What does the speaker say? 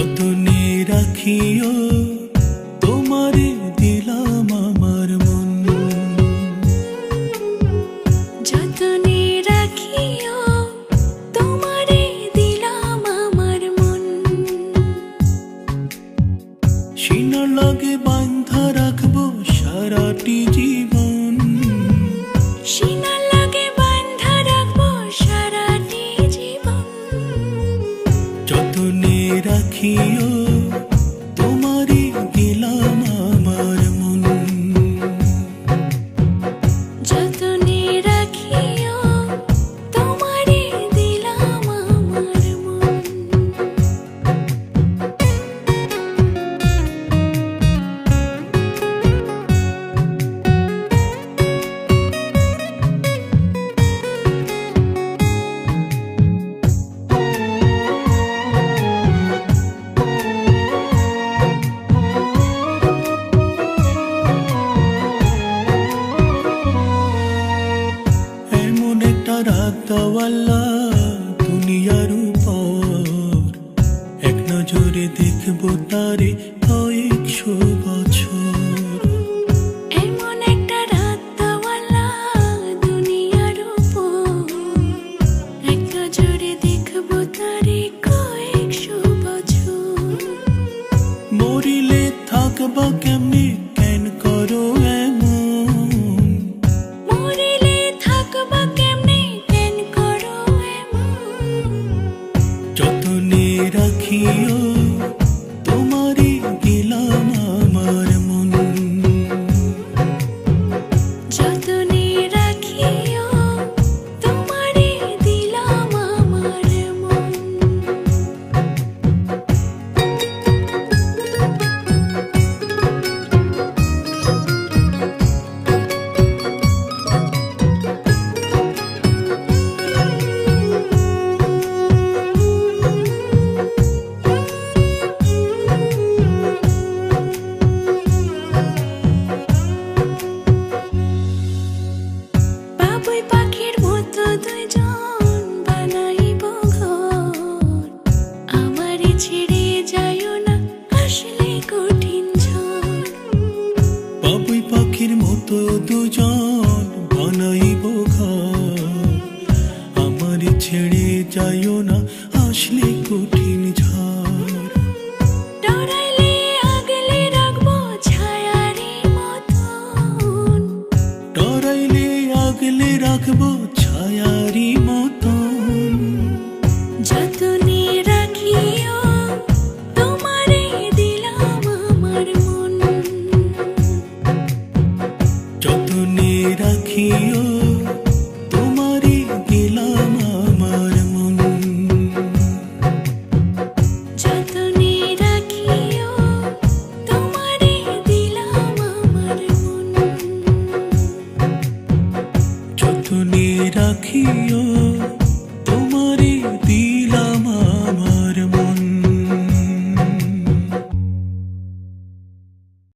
যতনে রাখিও তোমারে দিলাম আমার মন। যতনে রাখিও তোমারে দিলাম আমার মন। সিনা লাগে বান্ধা রাখব সারাটি রাখিও একটা দুনিয়ার উপর এক নজরে দেখব তারে কয়েকশো বছর। এমন একটা রাত দেওয়ালা দুনিয়ার উপর এক নজরে দেখব তারে কয়েকশো বছর। মরিলে থাকবা কেমনি? রাখিও। বাবুই পাখির মতো দুজন বানাইব ঘর। আমার ছেড়ে যাইও না আসলে কঠিন ঝড়। ডরাইলে আগলে রাখব ছায়ারে মতন। ডরাইলে আগলে রাখব ছায়ারি মতন। যতনে রাখিও তোমারে দিলাম আমার মন। যতনে রাখিও যতনে রাখিও তোমারই দিলাম